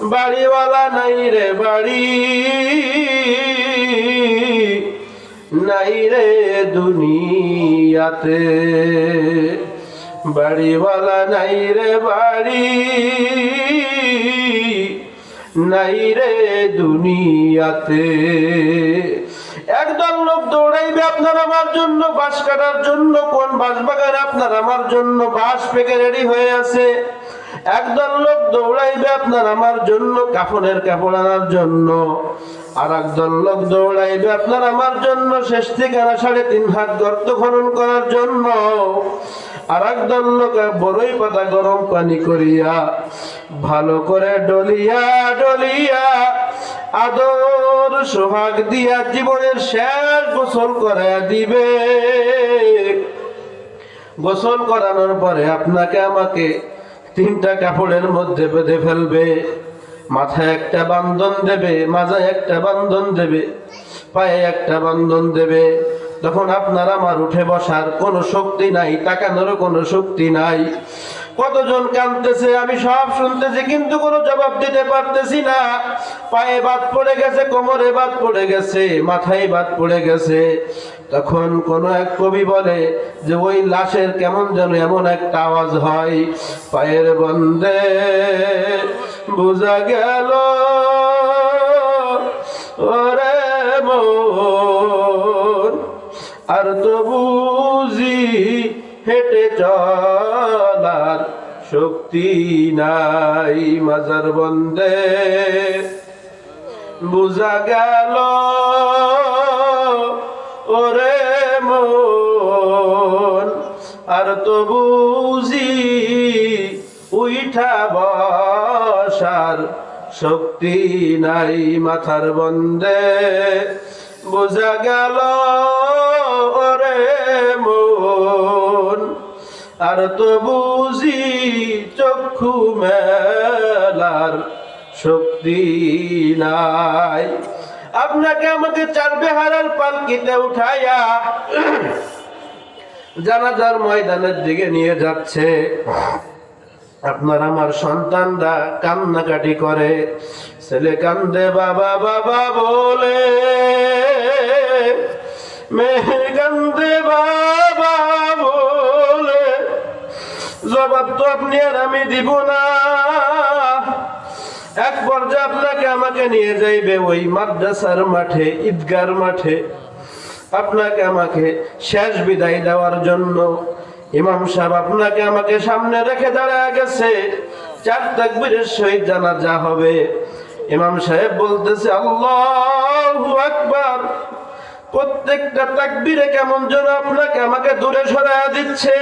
বাড়িওয়ালা নাই রে বাড়ি, নাই রে দুনিয়াতে। বাড়িওয়ালা নাই রে বাড়ি, নাই রে দুনিয়াতে। একদল লোক দৌড়াইবে আপনার আমার জন্য, বাঁশ কাটার জন্য, কোন বাঁশ বাগান আপনার আমার জন্য বাঁশ পেকে রেডি হয়ে আছে। একদল লোক দৌড়াইবে আপনার আমার জন্য, কাফনের কাপড় আনার জন্য। আর একদল লোক দৌড়াইবে আপনার আমার জন্য, শেষ ঠিকানা সাড়ে তিন হাত গর্ত খনন করার জন্য। আর একদল লোক বড়ই পাতা গরম পানি করিয়া, ভালো করে ডলিয়া ডলিয়া, আদর, সোহাগ দিয়া জীবনের শেষ গোসল করে দিবে। গোসল করানোর পরে আপনাকে আমাকে তিনটা কাপড়ের মধ্যে বেঁধে ফেলবে। মাথায় একটা বান্ধন দেবে মাথায় একটা বান্ধন দেবে, পায়ে একটা বান্ধন দেবে। তখন আপনার আমার উঠে বসার কোনো শক্তি নাই তাকানোরও কোনো শক্তি নাই। কতজন কাঁদতেছে, আমি সব শুনতেছি, কিন্তু কোনো জবাব দিতে পারতেছি না। পায়ে বাদ পড়ে গেছে, কোমরে বাদ পড়ে গেছে, মাথায় বাদ পড়ে গেছে। তখন কোন এক কবি বলে যে, ওই লাশের কেমন যেন এমন একটা আওয়াজ হয়। পায়ের বন্দে বোঝা গেল, ওরে আর তো বুঝি হেঁটে চলার শক্তি নাই। মাজার বন্দে বোঝা গেল বুঝি উইঠা বসার শক্তি নাই মাথার বন্দে। বোঝা গেল ওরে মন, আর তো বুঝি চক্ষু মেলার শক্তি নাই। আপনাকে আমাকে চার বেহারার পালকিতে উঠাইয়া জানাজার ময়দানের দিকে নিয়ে যাচ্ছে। আপনার আমার সন্তানরা কান্নাকাটি করে। ছেলে কান্দে, বাবা বাবা বলে, মেয়ে কান্দে, বাবা বলে, জবাব তো আপনি আর আমি দিব না। এক পর্যায়ে আপনাকে আমাকে নিয়ে যাইবে ওই মাদ্রাসার মাঠে, ঈদগার মাঠে। আপনাকে আমাকে শেষ বিদায় দেওয়ার জন্য। ইমাম সাহেব আপনাকে আমাকে সামনে রেখে দাঁড়ায় গেছে। চার তাকবীরের সহিত জানা যা হবে। ইমাম সাহেব বলতেছে, আল্লাহু আকবার। প্রত্যেকটা তাকবীরে কেমন যেন আপনাকে আমাকে দূরে সরায়া দিচ্ছে।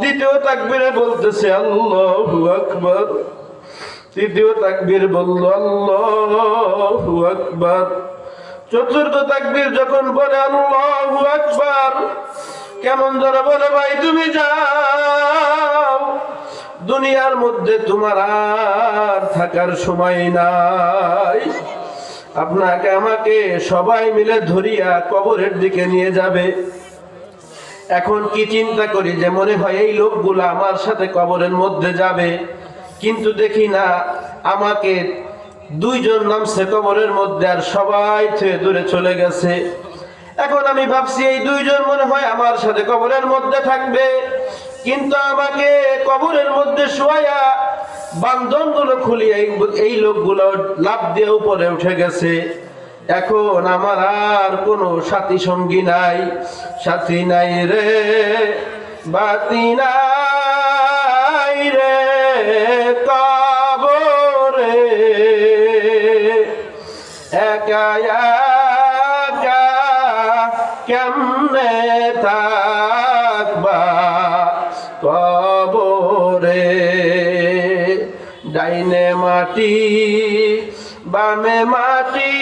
দ্বিতীয় তাকবীরে বলতেছে, আল্লাহু আকবার। তৃতীয় তাকবীর বলল, আল্লাহু আকবার। চতুর্থ তাকবীর যখন বলে, আল্লাহু আকবার কেমন যেন বলে, ভাই, তুমি যাও, দুনিয়ার মধ্যে তোমার আর থাকার সময় নাই। আপনাকে আমাকে সবাই মিলে ধরিয়া কবরের দিকে নিয়ে যাবে। এখন কি চিন্তা করি যে মনে হয় এই লোকগুলো আমার সাথে কবরের মধ্যে যাবে। কিন্তু দেখি না, আমাকে দুইজন নামছে কবরের মধ্যে আর সবাই থেকে দূরে চলে গেছে। এখন আমি ভাবছি এই দুইজন মনে হয় আমার সাথে কবরের মধ্যে থাকবে। কিন্তু আমাকে কবরের মধ্যে শোয়া বান্ধনগুলো খুলিয়ে এই- লোকগুলো লাভ দিয়ে উপরে উঠে গেছে। এখন আমার আর কোনো সাথী সঙ্গী নাই। সাথী নাই রে, বাতি নাই। একা একা কেমনে থাকবা? কবরে ডাইনে মাটি, বামে মাটি,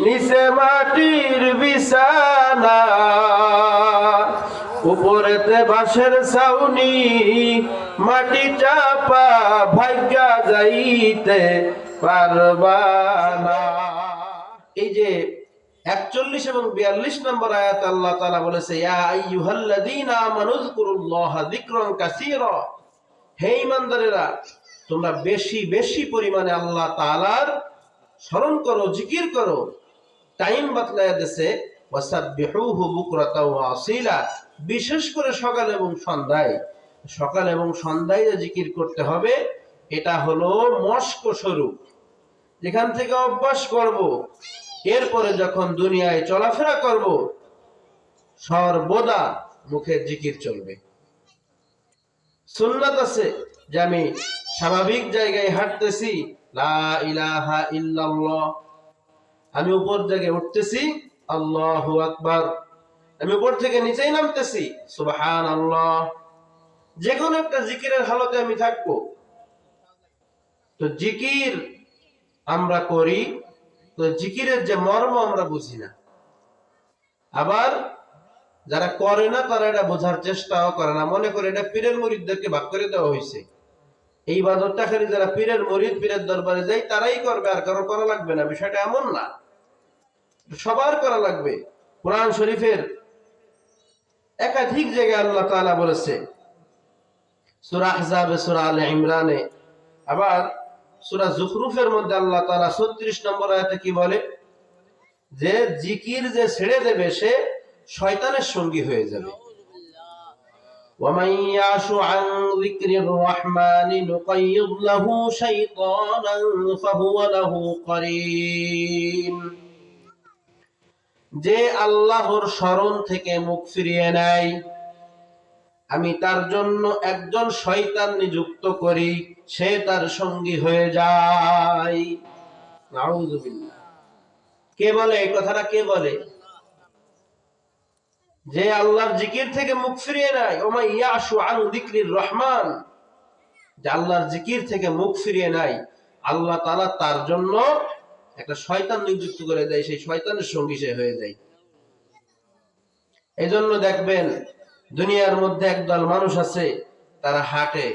নিচে মাটির বিছানা, উপরেতে বাঁশের ছাউনি, মাটি চাপা ভাগ্যা যাইতে পারবা না এই যে একচল্লিশ এবং বিয়াল্লিশ নম্বর আয়াত আল্লাহ তাআলা বলেছে হে ঈমানদারেরা, তোমরা বেশি বেশি পরিমাণে আল্লাহ তালার স্মরণ করো, জিকির করো। টাইম বাতলায় দেশে বিশেষ করে সকাল এবং সন্ধ্যায়। সকাল এবং সন্ধ্যায় জিকির করতে হবে, এটা হলো মস্ক স্বরূপ যেখান থেকে অভ্যাস করব। এরপরে যখন দুনিয়ায় চলাফেরা করব, সর্বদা মুখে জিকির চলবে। সুন্নাত আছে যে আমি স্বাভাবিক জায়গায় হাঁটতেছি আমি উপর থেকে উঠতেছি, আল্লাহ আকবার। আমি উপর থেকে নিচেই নামতেছি সুবহান আল্লাহ যে কোনো একটা জিকিরের হালতে আমি থাকব। তো জিকির আমরা করি, তো জিকিরের যে মর্ম আমরা বুঝি না। আবার যারা করে না, তারা এটা বোঝার চেষ্টাও করে না। মনে করে এটা পীরের মরিদদেরকে ভাগ করে দেওয়া হয়েছে। এই বাদরটা খালি যারা পীরের মরিদ, পীরের দরবারে যায়, তারাই করবে, আর কারও করা লাগবে না। বিষয়টা এমন না। সবার করা লাগবে। কোরআন শরীফের একাধিক জায়গায় আল্লাহ তাআলা বলেছে, সূরা আহজাবে, সূরা আলে ইমরানে। আবার সুরা জুখরুফের মধ্যে আল্লাহ তালা ছত্রিশ নম্বর কি বলে? যে জিকির যে ছেড়ে দেবে, সে শয়তানের সঙ্গী হয়ে যাবে। যে আল্লাহর স্মরণ থেকে মুখ ফিরিয়ে নেয় আমি তার জন্য একজন শয়তান নিযুক্ত করি, সে তার সঙ্গী হয়ে যায়। কে বলে এই কথাটা? কে বলে? যে আল্লাহর জিকির থেকে মুখ ফিরিয়ে নেয়। ওমা ইয়াশু আন যিকরির রহমান। যে আল্লাহর জিকির থেকে মুখ ফিরিয়ে নেয়, আল্লাহ তাআলা তার জন্য একটা শয়তান নিযুক্ত করে দেয়। সেই শয়তানের সঙ্গী সে হয়ে যায়। এই জন্য দেখবেন দুনিয়ার মধ্যে একদল মানুষ আছে, তারা হাঁটে,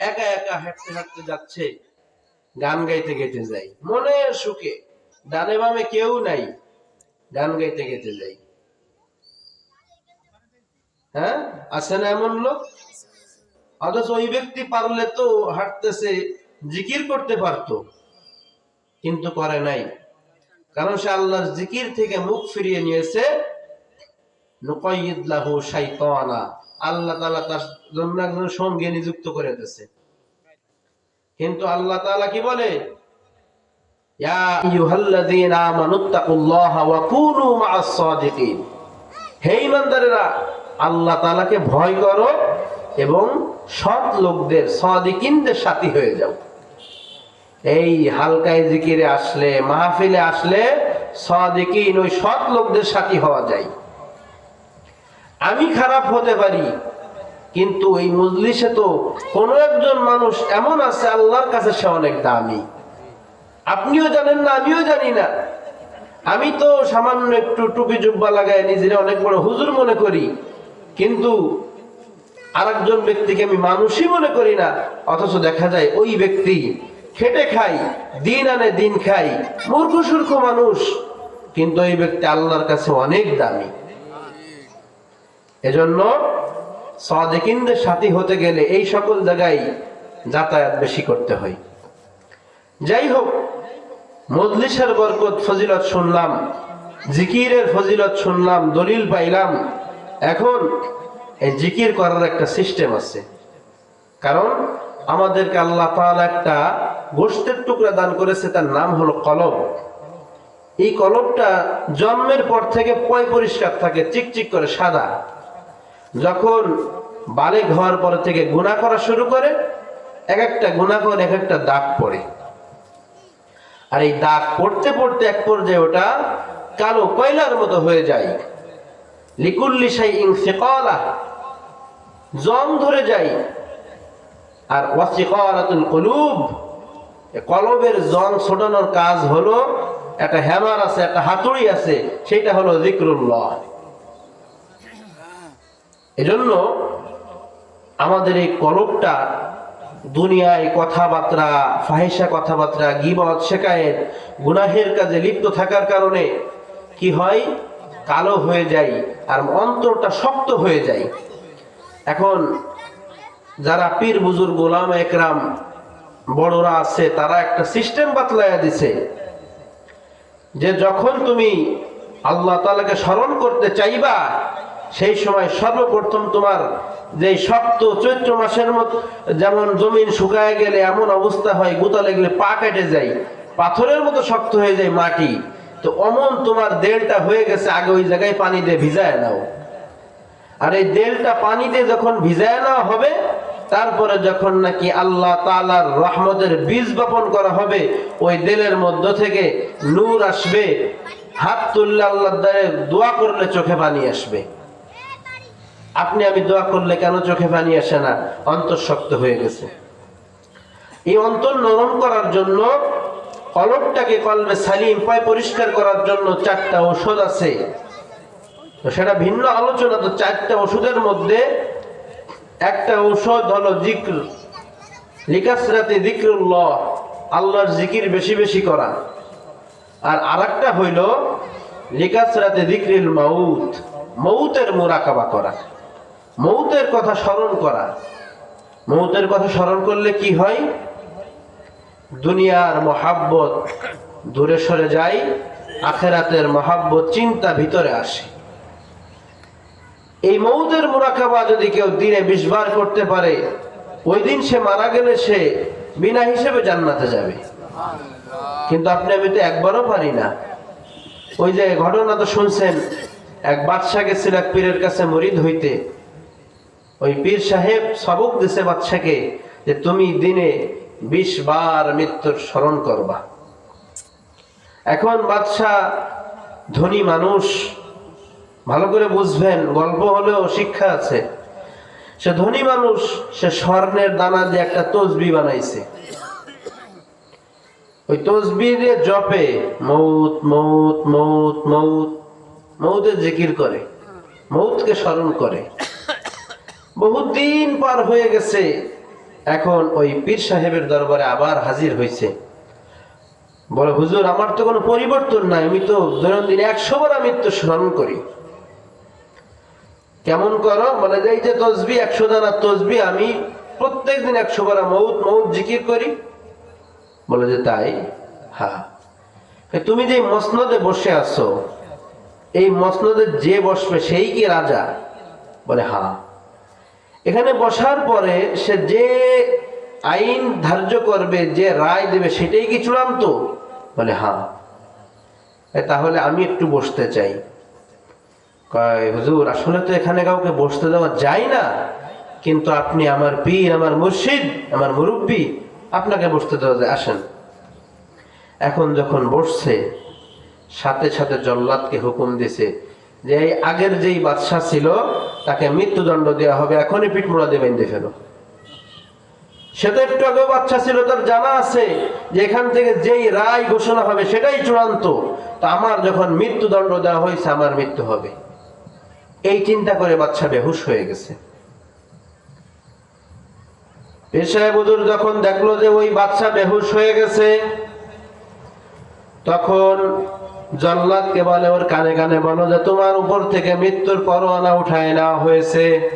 একা একা হাঁটতে হাঁটতে যাচ্ছে, গান গাইতে গেতে যায়। মনের সুখে, ডানে বামে কেউ নাই, গান গাইতে গেতে যায়। হ্যাঁ? আছে না এমন লোক? অথচ ওই ব্যক্তি পারলে তো হাঁটতেছে, জিকির করতে পারতো, কিন্তু করে নাই। কারণ সে আল্লাহর জিকির থেকে মুখ ফিরিয়ে নিয়েছে আল্লাহ তাআলা তার জন্য একজন সঙ্গী নিযুক্ত করে কিন্তু আল্লাহ কি বলে? আল্লাহ ভয় করো এবং সৎ লোকদের, সাদিকিনদের সাথী হয়ে যাও। এই হালকায় জিকিরে আসলে, মাহফিলে আসলে সাদিকিন ওই সৎ লোকদের সাথী হওয়া যায়। আমি খারাপ হতে পারি, কিন্তু এই মজলিসে তো কোনো একজন মানুষ এমন আছে, আল্লাহর কাছে সে অনেক দামি। আপনিও জানেন না, আমিও জানি না। আমি তো সামান্য একটু টুপি জুব্বা লাগায় নিজের অনেক বড় হুজুর মনে করি, কিন্তু আরেকজন ব্যক্তিকে আমি মানুষই মনে করি না, অথচ দেখা যায় ওই ব্যক্তি খেটে খাই দিন আনে দিন খাই মূর্খ, সূর্খ মানুষ, কিন্তু ওই ব্যক্তি আল্লাহর কাছে অনেক দামি। এজন্য সাদেকিনদের সাথী হতে গেলে এই সকল জায়গায় যাতায়াত বেশি করতে হয়। যাই হোক, মজলিসের বরকত ফজিলত শুনলাম, জিকিরের ফজিলত শুনলাম, দলিল পাইলাম। এখন এই জিকির করার একটা সিস্টেম আছে। কারণ আমাদেরকে আল্লাহ তাআলা একটা গোষ্ঠের টুকরা দান করেছে, তার নাম হলো কলব। এই কলবটা জন্মের পর থেকে পয় পরিষ্কার থাকে, চিকচিক করে, সাদা। যখন বালে হওয়ার পর থেকে গুণা করা শুরু করে, এক একটা গুণা করে, এক একটা দাগ পড়ে। আর এই দাগ পড়তে পড়তে এক পর্যায়ে ওটা কালো কয়লার মতো হয়ে যায়। লিকুল্লি সাই ইং জং ধরে যায়। আর ওয়াসিকারাতুল কলুব কলবের জং ছোটানোর কাজ হলো, একটা হ্যামার আছে, একটা হাতুড়ি আছে সেটা হলো জিক্রুল্লাহ। এজন্য আমাদের এই কলবটা দুনিয়ায় কথাবার্তা ফাহিসা কথাবার্তা, গিবত শেখায়ের গুনাহের কাজে লিপ্ত থাকার কারণে কি হয়? কালো হয়ে যায় আর অন্তরটা শক্ত হয়ে যায়। এখন যারা পীর বুজুর গোলাম একরাম, বড়রা আছে, তারা একটা সিস্টেম বাতলাইয়া দিছে যে যখন তুমি আল্লাহ তালাকে স্মরণ করতে চাইবা সেই সময় সর্বপ্রথম তোমার যে শক্ত চৈত্র মাসের মতো যেমন জমিন শুকায় গেলে এমন অবস্থা হয়, গুতা লাগলে পা কেটে যায়, পাথরের মতো শক্ত হয়ে যায় মাটি। তো অমন তোমার দেলটা হয়ে গেছে, আগে ওই জায়গায় পানি দিয়ে ভিজায় নাও। আর এই দেলটা পানি দিয়ে যখন ভিজায় নেওয়া হবে, তারপরে যখন নাকি আল্লাহ তালার রহমতের বীজ বপন করা হবে, ওই দেলের মধ্য থেকে নূর আসবে। হাত তুললে আল্লাহ দোয়া করলে চোখে পানি আসবে। আপনি আমি দোয়া করলে কেন চোখে পানি আসে না? অন্তর শক্ত হয়ে গেছে। এই অন্তর নরম করার জন্য কলবটাকে কলবে সালিম পায় পরিষ্কার করার জন্য চারটা ঔষধ আছে। সেটা ভিন্ন আলোচনা, তো চারটা ওষুধের মধ্যে একটা ঔষধ হলো জিক্র। লিকাসরাতে জিক্রুল্লাহ, আল্লাহর জিকির বেশি বেশি করা। আর আরেকটা হইল লিকাসরাতে জিক্রিল মাউত মৌতের মোরাকাবা করা। মৌতের কথা স্মরণ করা। মৌতের কথা স্মরণ করলে কি হয়? দুনিয়ার মহাব্বত দূরে সরে যায়, আখেরাতের মহাব্বত চিন্তা ভিতরে আসে। এই মৌতের মুরাকাবা যদি কেউ দিনে বিশ বার করতে পারে, ওই দিন সে মারা গেলে সে বিনা হিসেবে জান্নাতে যাবে। কিন্তু আপনি আমি তো একবারও পারি না। ওই যে ঘটনা তো শুনছেন, এক বাদশাহ গেছিল এক পীরের কাছে মরিদ হইতে। ওই পীর সাহেব সবক দিছে বাদশাকে যে তুমি দিনে বিশ বার মৃত্যুর স্মরণ করবা। এখন বাদশাহ ধনী মানুষ, ভালো করে বুঝবেন, গল্প হলেও শিক্ষা আছে। সে ধনী মানুষ, সে স্বর্ণের দানা দিয়ে একটা তসবি বানাইছে। ওই তসবিরে জপে, মৌত মৌত মৌত মৌত, মৌতের জিকির করে, মৌতকে স্মরণ করে। বহুদিন পার হয়ে গেছে। এখন ওই পীর সাহেবের দরবারে আবার হাজির হয়েছে বলে, হুজুর, আমার তো কোনো পরিবর্তন নাই। আমি তো দৈনন্দিন একশো বার আমি তো স্মরণ করি। কেমন করো? বলে যে এই যে তসবি, একশো দানা তসবি, আমি প্রত্যেক দিন একশো বার মৌত মৌত জিকির করি। বলে যে, তাই? হ্যাঁ তুমি যে মসনদে বসে আছো, এই মসনদে যে বসবে, সেই কি রাজা? বলে হ্যাঁ এখানে বসার পরে সে যে আইন ধার্য করবে, যে রায় দেবে, সেটাই কি চূড়ান্ত? বলে হ্যাঁ তাহলে আমি একটু বসতে চাই। হুজুর, আসলে তো এখানে কাউকে বসতে দেওয়া যায় না। কিন্তু আপনি আমার পীর, আমার মুর্শিদ, আমার মুরব্বী, আপনাকে বসতে দেওয়া যায়। আসেন। এখন যখন বসছে, সাথে সাথে জল্লাদকে হুকুম দিছে যে এই আগের যেই বাদশাহ ছিল, তাকে মৃত্যুদণ্ড দেওয়া হবে, এখনই পিঠ মোড়া দেবেন দেখে ফেলো। সে তো একটু আগেও বাচ্চা ছিল, তার জানা আছে যে এখান থেকে যেই রায় ঘোষণা হবে সেটাই চূড়ান্ত। তো আমার যখন মৃত্যুদণ্ড দেওয়া হয়েছে, আমার মৃত্যু হবে। এই চিন্তা করে বাচ্চা বেহুশ হয়ে গেছে। পেশায় বুদুর যখন দেখল যে ওই বাচ্চা বেহুশ হয়ে গেছে, তখন জল্লাদকে বলে ওর কানে কানে বলো যে তোমার উপর থেকে মৃত্যুর পরোয়ানা উঠায় নেওয়া হয়েছে।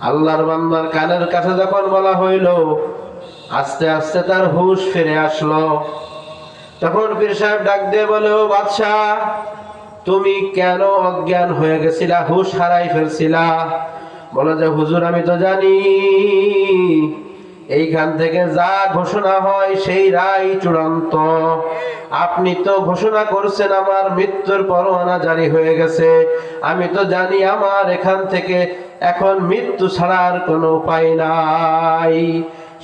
আল্লাহর বান্দার কানের কাছে যখন বলা হইল, আস্তে আস্তে তার হুশ ফিরে আসলো। তখন পীর সাহেব ডাক দিয়ে বলে, ও বাদশাহ, তুমি কেন অজ্ঞান হয়ে গেছিলা, হুশ হারাই ফেলছিলা? বলে যে, হুজুর, আমি তো জানি। এইখান থেকে যা ঘোষণা হয় সেই রায় চূড়ান্ত। আপনি তো ঘোষণা করছেন আমার মৃত্যুর পরোয়ানা জারি হয়ে গেছে। আমি তো জানি আমার এখান থেকে এখন মৃত্যু ছাড়ার কোনো উপায় নাই।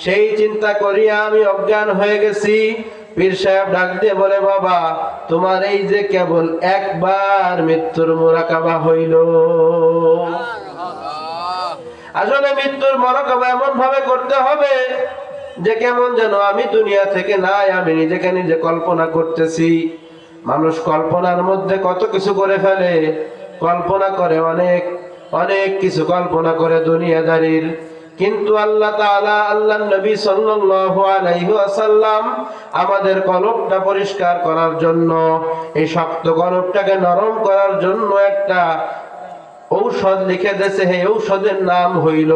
সেই চিন্তা করিয়া আমি অজ্ঞান হয়ে গেছি। পীর সাহেব ডাক দিয়ে বলে, বাবা, তোমার এই যে কেবল একবার মৃত্যুর মোরাকাবা হইল। আসলে মৃত্যুর মরকাবা এমন ভাবে করতে হবে যে কেমন যেন আমি দুনিয়া থেকে নাই, আমি নিজেকে নিজে কল্পনা করতেছি। মানুষ কল্পনার মধ্যে কত কিছু করে ফেলে। কল্পনা করে অনেক অনেক কিছু কল্পনা করে দুনিয়াদারির। কিন্তু আল্লাহ তাআলা, আল্লাহ নবী ওয়াসাল্লাম আমাদের কলবটা পরিষ্কার করার জন্য, এই শক্ত কলবটাকে নরম করার জন্য একটা ঔষধ লিখে দেছে হে ঔষধের নাম হইল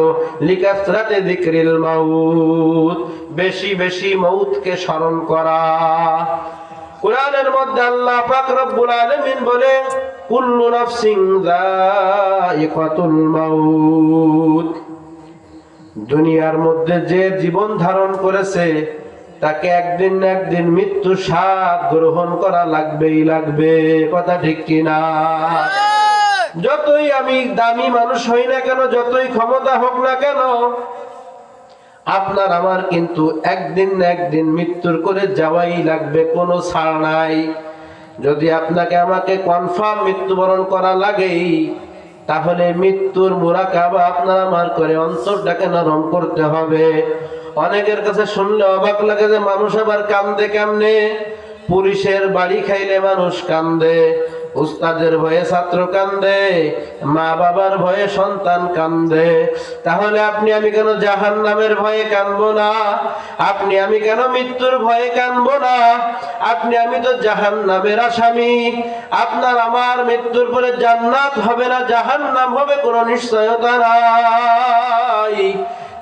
লিকাসরাতে যিকরিল মাউত। বেশি বেশি মৌতকে স্মরণ করা। কোরআনের মধ্যে আল্লাহ পাক রব্বুল আলামিন বলে, কুল্লু নাফসিন যায়িকাতুল মাউত। দুনিয়ার মধ্যে যে জীবন ধারণ করেছে, তাকে একদিন না একদিন মৃত্যু স্বাদ গ্রহণ করা লাগবেই লাগবে। কথা ঠিক কিনা? যতই আমি দামি মানুষ হই না কেন, যতই ক্ষমতা হোক না কেন, আপনার আমার কিন্তু একদিন না একদিন মৃত্যুর করে যাওয়াই লাগবে, কোনো ছাড় নাই। যদি আপনাকে আমাকে কনফার্ম মৃত্যুবরণ করা লাগেই, তাহলে মৃত্যুর মোরাকাবা আপনার আমার করে অন্তরটাকে নরম করতে হবে। অনেকের কাছে শুনলে অবাক লাগে যে, মানুষ আবার কান্দে কেমনে? পুলিশের বাড়ি খাইলে মানুষ কান্দে। উস্তাদের ভয়ে ছাত্র কান্দে, মা বাবার ভয়ে সন্তান কান্দে। তাহলে আপনি, আমি কেন জাহান নামের ভয়ে কানবো না? আপনি, আমি কেন মৃত্যুর ভয়ে কানবো না? আপনি, আমি তো জাহান নামের আসামি। আপনার আমার মৃত্যুর পরে জান্নাত হবে না জাহান নাম হবে কোনো নিশ্চয়তা নাই।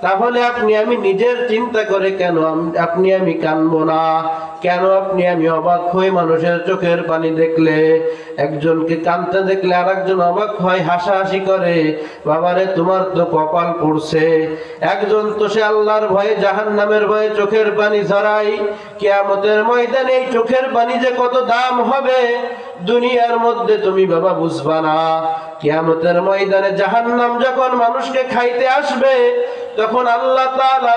তাহলে আপনি, আমি নিজের চিন্তা করে কেন আপনি, আমি কানবো না? কেন আপনি আমি অবাক হয়ে মানুষের চোখের পানি দেখলে? একজনকে কানতে দেখলে আর একজন অবাক হয়, হাসাহাসি করে, বাবারে, তোমার তো কপাল পড়ছে। একজন তো সে আল্লাহর ভয়ে জাহান নামের ভয়ে চোখের পানি ঝরাই কেয়ামতের ময়দানে এই চোখের পানি যে কত দাম হবে, দুনিয়ার মধ্যে তুমি বাবা বুঝবা না। কেয়ামতের ময়দানে জাহান্নাম যখন মানুষকে খাইতে আসবে, তখন আল্লাহ তাআলা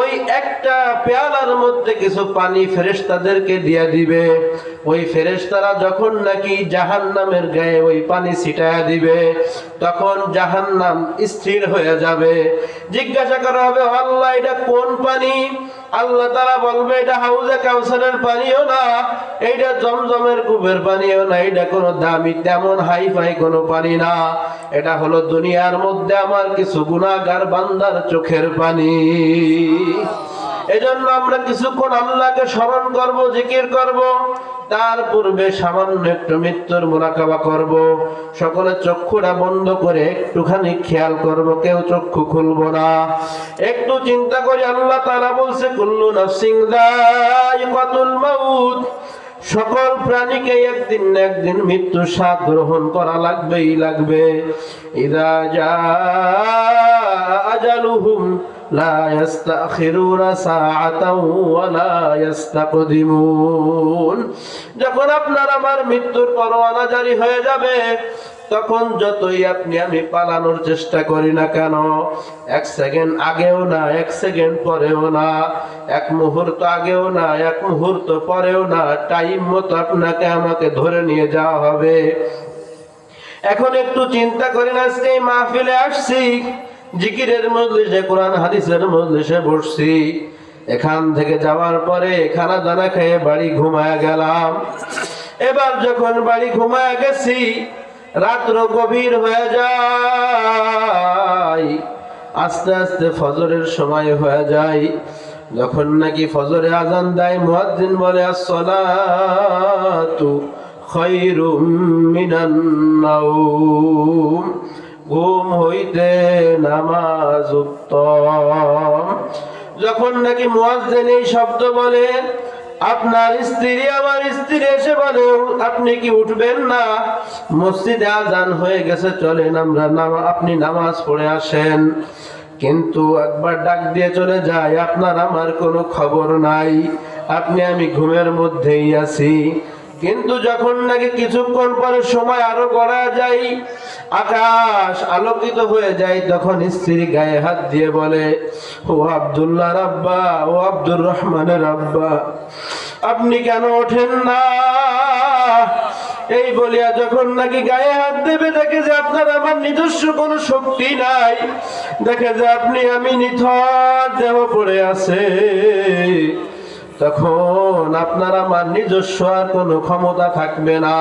ওই একটা পেয়ালার মধ্যে কিছু পানি ফেরেশতাদেরকে দিয়ে দিবে। ওই ফেরেশতারা যখন নাকি জাহান্নামের গায়ে ওই পানি ছিটায়া দিবে, তখন জাহান্নাম স্থির হয়ে যাবে। জিজ্ঞাসা করা হবে, আল্লাহ, এটা কোন পানি? আল্লাহ তারা বলবে, এটা হাউজে কাউসারের পানিও না, এইটা জমজমের কূপের পানিও না এটা কোনো দামি তেমন হাই ফাই কোনো পানি না। এটা হলো দুনিয়ার মধ্যে আমার কিছু গুণাগার বান্দার চোখের পানি। এজন্য আমরা কিছুক্ষণ আল্লাহকে স্মরণ করব, জিকির করব। তার পূর্বে সামান্য একটু মৃত্যুর মোরাকাবা করব। সকলে চক্ষুটা বন্ধ করে একটুখানি খেয়াল করব, কেউ চক্ষু খুলব না। একটু চিন্তা করি আল্লাহ তারা বলছে, কুল্লু নাফসিং যায়িকাতুল মাউত। সকল প্রাণীকে একদিন না একদিন মৃত্যু স্বাদ গ্রহণ করা লাগবেই লাগবে। ইদা যা আজালুহুম ইস্তাখিরুনা সাআতাও ওয়া লা ইস্তাকদিমুন যখন আপনার আমার মৃত্যুর পরোয়ানা জারি হয়ে যাবে, তখন যতই আপনি, আমি পালানোর চেষ্টা করি না কেন, এক সেকেন্ড আগেও না, এক সেকেন্ড পরেও না, এক মুহূর্ত আগেও না, এক মুহূর্ত পরেও না, টাইম মতো আপনাকে আমাকে ধরে নিয়ে যাওয়া হবে। এখন একটু চিন্তা করেন, আজকে মাহফিলে আসছি। জিকিরের মজলিসে, কোরআন হাদিসের মজলিসে বসছি। এখান থেকে যাওয়ার পরে খানা দানা খেয়ে বাড়ি ঘুমায় গেলাম। এবার যখন বাড়ি ঘুমায় গেছি, রাত্র গভীর হয়ে যায়। আস্তে আস্তে ফজরের সময় হয়ে যায়। যখন নাকি ফজরে আজান দেয়, মুয়াজ্জিন বলে, আসসালাতু খায়রুম মিনান ঘুম হইতে নামাজ উত্তম। যখন নাকি মুয়াজ্জিন এই শব্দ বলে, আপনার স্ত্রী আমার স্ত্রী এসে বলে, আপনি কি উঠবেন না? মসজিদে আজান হয়ে গেছে, চলেন আমরা আপনি নামাজ পড়ে আসেন। কিন্তু একবার ডাক দিয়ে চলে যায়, আপনার আমার কোনো খবর নাই। আপনি, আমি ঘুমের মধ্যেই আছি। কিন্তু যখন নাকি কিছুক্ষণ পরে সময় আরও গড়া যায়, আকাশ আলোকিত হয়ে যায়, তখন স্ত্রী গায়ে হাত দিয়ে বলে, ও আব্দুল্লাহ রাব্বা, ও আব্দুর রহমানের রাব্বা, আপনি কেন ওঠেন না? এই বলিয়া যখন নাকি গায়ে হাত দেবে, দেখে যে আপনার আমার নিজস্ব কোনো শক্তি নাই। দেখে যে আপনি আমি নিথর দেহ পড়ে আছে। তখন আপনার আমার নিজস্ব আর কোনো ক্ষমতা থাকবে না।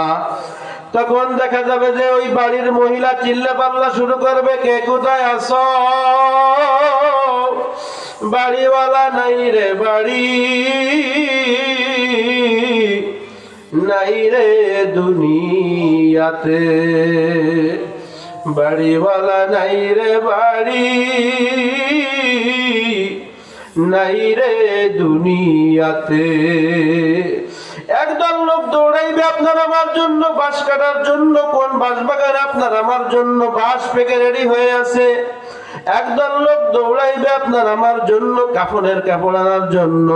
তখন দেখা যাবে যে ওই বাড়ির মহিলা চিল্লা পাল্লা শুরু করবে, কে কোথায় আস বাড়িওয়ালা নাই রে বাড়ি, নাই রে দুনিয়াতে। বাড়িওয়ালা নাই রে বাড়ি নাই রে দুনিয়াতে। একদল লোক দৌড়াইবে আপনার আমার জন্য, বাঁশ কাটার জন্য, কোন বাঁশ বাগান আপনার আমার জন্য বাঁশ পেকে রেডি হয়ে আছে। একদল লোক দৌড়াইবে আপনার আমার জন্য, কাফনের কাপড় আনার জন্য।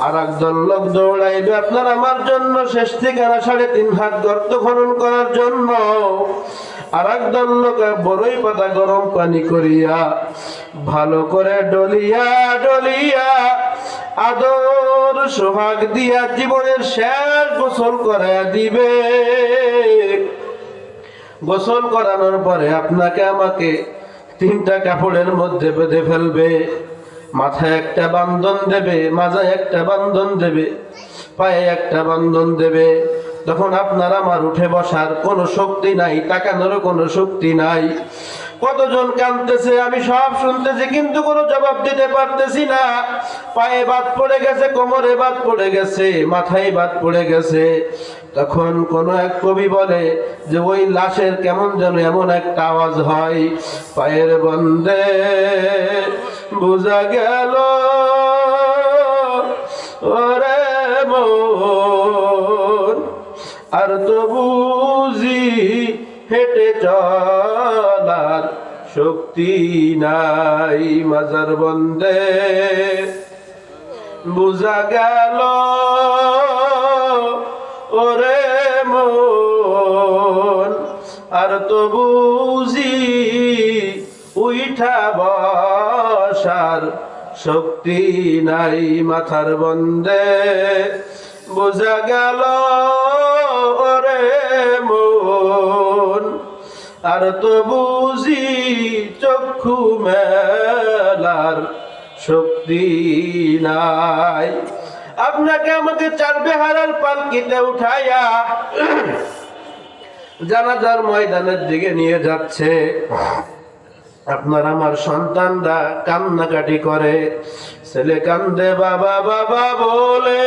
আর একদল লোক দৌড়াইবে আপনার আমার জন্য, শেষ ঠিকানা সাড়ে তিন হাত গর্ত খনন করার জন্য। আর লোক বড়ই পাতা গরম পানি করিয়া, ভালো করে ডলিয়া ডলিয়া, আদর, সোহাগ দিয়া জীবনের শেষ গোসল করে দিবে। গোসল করানোর পরে আপনাকে আমাকে তিনটা কাপড়ের মধ্যে বেঁধে ফেলবে। মাথায় একটা বান্ধন দেবে, মাজায় একটা বান্ধন দেবে, পায়ে একটা বান্ধন দেবে। তখন আপনার আমার উঠে বসার কোনো শক্তি নাই, তাকানোরও কোনো শক্তি নাই। কতজন কাঁদতেছে, আমি সব শুনতেছি, কিন্তু কোনো জবাব দিতে পারতেছি না। পায়ে বাদ পড়ে গেছে, কোমরে বাদ পড়ে গেছে, মাথায় বাদ পড়ে গেছে। তখন কোন এক কবি বলে যে, ওই লাশের কেমন যেন এমন একটা আওয়াজ হয়। পায়ের বন্ধে বোঝা গেল, ওরে মন আর তো বুঝি হেঁটে চলার শক্তি নাই মাজার বন্দে। বুঝা গেল, ওরে মন, আর তো বুঝি উইঠা বসার শক্তি নাই মাথার বন্দে। বোঝা গেল আর তো বুঝি চক্ষু মেলার শক্তি নাই। আপনাকে আমাকে চার বেহারার পালকিতে উঠাইয়া জানাজার ময়দানের দিকে নিয়ে যাচ্ছে। আপনার আমার সন্তানরা কান্নাকাটি করে। ছেলে কান্দে, বাবা বাবা বলে,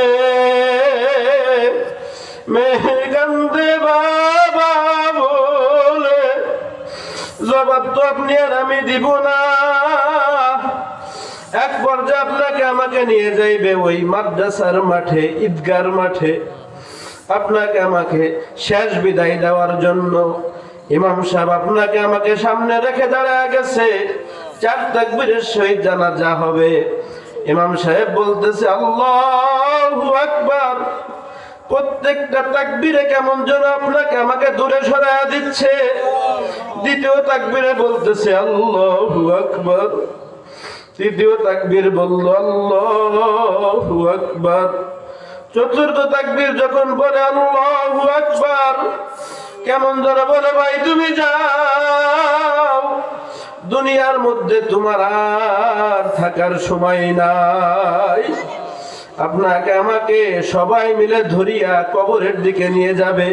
মেয়ে কান্দে, বাবা বলে। জবাব তো আপনি আর আমি দিব না। এক পর্যায়ে আপনাকে আমাকে নিয়ে যাইবে ওই মাদ্রাসার মাঠে, ঈদগার মাঠে। আপনাকে আমাকে শেষ বিদায় দেওয়ার জন্য ইমাম সাহেব আপনাকে আমাকে সামনে রেখে দাঁড়ায় গেছে। চার তাকবীরের সহিত জানাজা হবে। ইমাম সাহেব বলতেছে, আল্লাহু আকবার। প্রত্যেকটা তাকবিরে কেমন যেন আপনাকে আমাকে দূরে সরায়া দিচ্ছে। দ্বিতীয় তাকবিরে বলতেছে, আল্লাহু আকবার। তৃতীয় তাকবীর বলল, আল্লাহু আকবার। চতুর্থ তাকবীর যখন বলে, আল্লাহু আকবার, কেমন যেন বলে, ভাই, তুমি যাও। দুনিয়ার মধ্যে তোমার আর থাকার সময় নাই। আপনাকে, আমাকে সবাই মিলে ধরিয়া কবরের দিকে নিয়ে যাবে।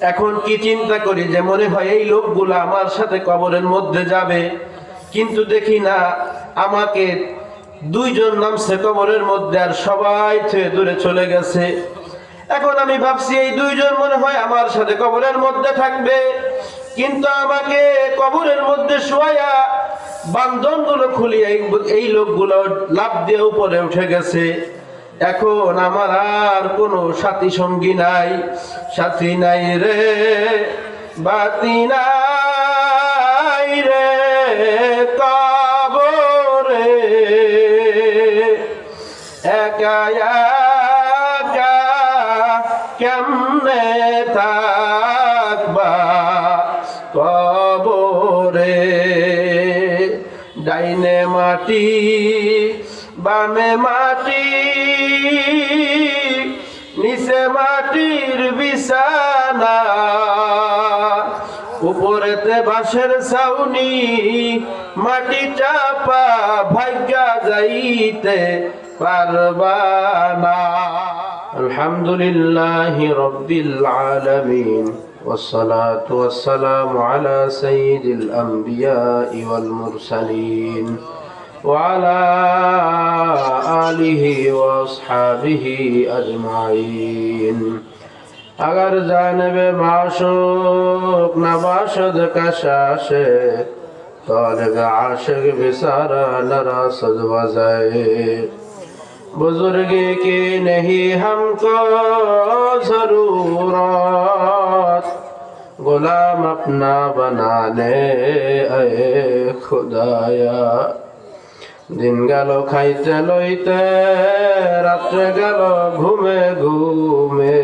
এখন কি চিন্তা করি যে মনে হয় এই লোকগুলো আমার সাথে কবরের মধ্যে যাবে। কিন্তু দেখি না, আমাকে দুইজন নামছে কবরের মধ্যে আর সবাই থেকে দূরে চলে গেছে। এখন আমি ভাবছি এই দুইজন মনে হয় আমার সাথে কবরের মধ্যে থাকবে। কিন্তু আমাকে কবরের মধ্যে শোয়া বান্ধনগুলো খুলিয়ে এই- লোকগুলো লাভ দিয়ে উপরে উঠে গেছে। এখন আমার আর কোনো সাথী সঙ্গী নাই। সাথী নাই রে, বাতি নাই রে, কবরে। একা একা কেমনে থাকবা? মাটি বামে মাটি নিচে মাটির বিছানা উপরেতে বাঁশের ছাউনি মাটি চাপা ভাগ্যা যাইতে পারবা না আলহামদুলিল্লাহ রব্বিল আলামিন والصلاة والسلام على سيد الأنبياء والمرسلين وعلى آله وأصحابه أجمعين اگر جانب معشوق نباشد کشاشه طالق عاشق بسارا نرا صد وزائے بزرگی کی نہیں ہم کو ضرورات غلام اپنا بنا لے اے خدایا দিন গেল খাইতে লইতে, রাত্রে গেল ঘুমে ঘুমে।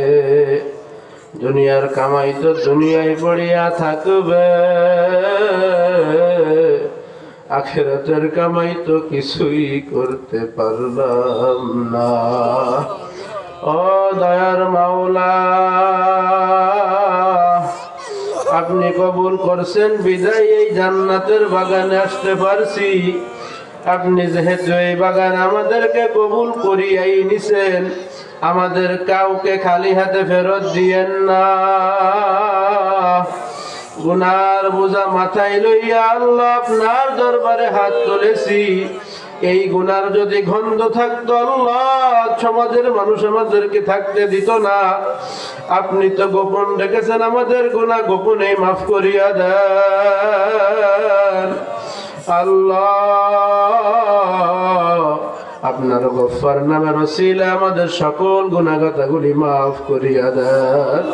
দুনিয়ার কামাই তো দুনিয়ায় পড়িয়া থাকবে। আখেরাতের কামাই তো কিছুই করতে পারলাম না। ও দয়ার মাওলা, আপনি কবুল করছেন, বিদায় এই জান্নাতের বাগানে আসতে পারছি। আপনি যেহেতু এই বাগান আমাদেরকে কবুল করিয়াই নিছেন, আমাদের কাউকে খালি হাতে ফেরত দিয়েন না। গুনার বোঝা মাথায় লইয়া আল্লাহ আপনার দরবারে হাত তুলেছি। এই গুনার যদি গন্ধ থাকতো, আল্লাহ সমাজের মানুষ আমাদেরকে থাকতে দিত না। আপনি তো গোপন রেখেছেন আমাদের গুণা গোপনে মাফ করিয়া দেন। আল্লাহ। আপনার গফার নামের রসিলে আমাদের সকল গুণাগতাগুলি মাফ করিয়া দেন।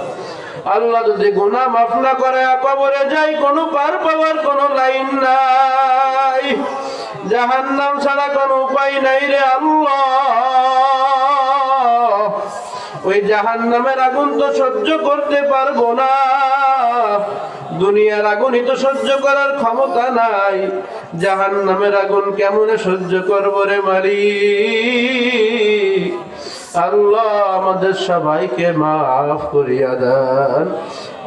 আল্লাহ যদি গুনাহ মাফ না করে, কবরে যাই, কোনো পার পাওয়ার কোনো লাইন নাই। জাহান্নাম ছাড়া কোনো উপায় নাই রে আল্লাহ। ওই জাহান্নামের আগুন তো সহ্য করতে পারব না। দুনিয়ার আগুনই তো সহ্য করার ক্ষমতা নাই। জাহান নামের আগুন কেমনে সহ্য করব রে মারি আল্লাহ আমাদের সবাইকে মাফ করিয়া দেন।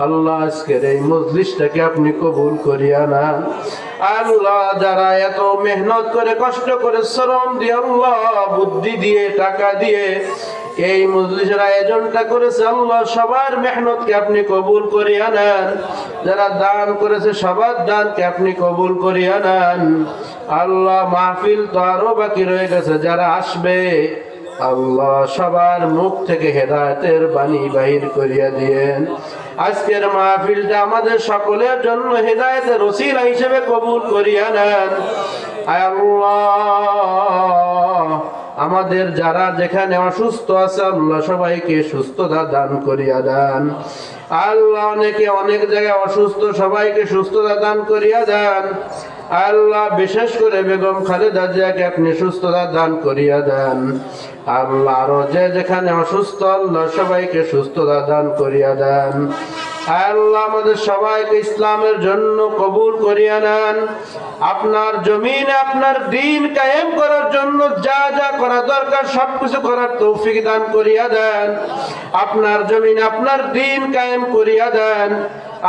আল্লাহ আজকের এই মজলিসটাকে আপনি কবুল করিয়া নেন। আল্লাহ যারা এত মেহনত করে, কষ্ট করে শ্রম দিয়ে, আল্লাহ বুদ্ধি দিয়ে, টাকা দিয়ে এই মজলিসের আয়োজনটা করেছে আল্লাহ, সবার মেহনতকে আপনি কবুল করিয়া নেন। যারা দান করেছে, সবার দানকে আপনি কবুল করিয়া নেন। আল্লাহ মাহফিল তো আরও বাকি রয়ে গেছে, যারা আসবে, আল্লাহ সবার মুখ থেকে হেদায়তের বাণী বাহির করিয়া দিয়েন। আজকের মাহফিলটা আমাদের সকলের জন্য হেদায়তের রসিলা হিসেবে কবুল করিয়া নেন। আল্লাহ আমাদের যারা যেখানে অসুস্থ আছে, আল্লাহ সবাইকে সুস্থতা দান করিয়া দেন। আল্লাহ অনেকে অনেক জায়গায় অসুস্থ, সবাইকে সুস্থতা দান করিয়া দেন। আল্লাহ বিশেষ করে বেগম খালেদা জিয়াকে আপনি সুস্থতা দান করিয়া দেন। আল্লাহ আরও যে যেখানে অসুস্থ, আল্লাহ সবাইকে সুস্থতা দান করিয়া দেন। আল্লাহ আমাদের সবাইকে ইসলামের জন্য কবুল করিয়া নেন আপনার জমিনে আপনার দিন কায়েম করার জন্য যা যা করা দরকার সবকিছু করার তৌফিক দান করিয়া দেন আপনার জমিনে আপনার দিন কায়েম করিয়া দেন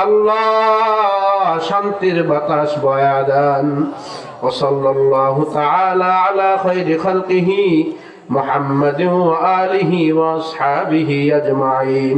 আল্লাহ শান্তির বাতাস বয়া দেন وصلى الله تعالى على خير خلقه محمد وآله وأصحابه أجمعين